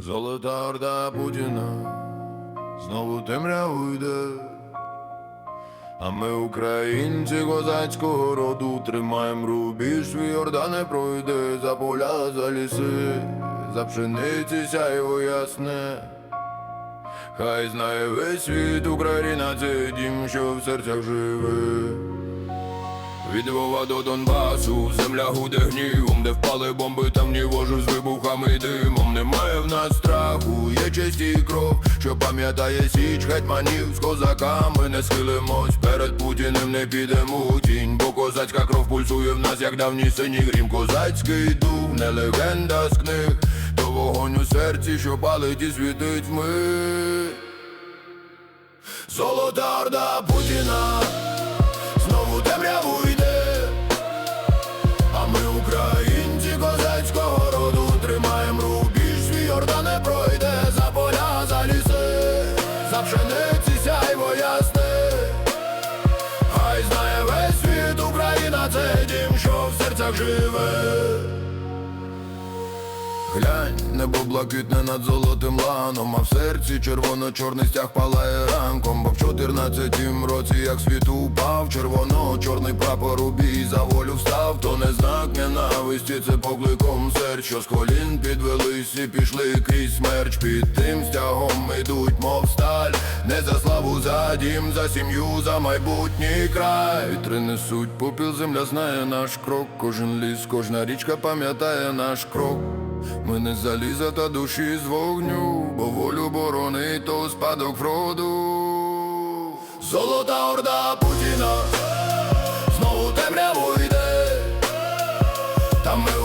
Золота орда Путіна знову темряву йде. А ми, українці козацького роду, тримаєм рубіж, свій орда не пройде за поля, за ліси, за пшениці сяйво ясне. Хай знає весь світ Україна, це дім, що в серцях живе. Від Львова до Донбасу, земля гуде гнівом, де впали бомби, там ні вожу з вибухами й димом. Немає в нас страху, є честь і кров, що пам'ятає січ гетьманів з козаками не схилимось, перед Путіним не підемо тінь, бо козацька кров пульсує в нас, як давній синій грім. Козацький дух, не легенда з книг, то вогонь у серці, що палить і світить вмить. Золота орда Путіна українці козацького роду, тримаєм рубіж, свій орда не пройде за поля, за ліси, за пшениці сяйво ясне. Хай знає весь світ Україна, це дім, що в серцях живе. Глянь, небо блакитне над золотим ланом, а в серці червоно-чорний стяг палає в чотирнадцятім році, як світ упав, червоно-чорний прапор у бій за волю встав, то не знак ненависті, це покликом серць, що з колін підвелись і пішли крізь смерч, під тим стягом ідуть, мов сталь, не за славу, за дім, за сім'ю, за майбутній край. Вітри несуть попіл, земля знає наш крок, кожен ліс, кожна річка пам'ятає наш крок. Ми не заліза та душі з вогню, бо волю боронить то спадок вроду. Золота орда Путіна, знову темряву йде, там ми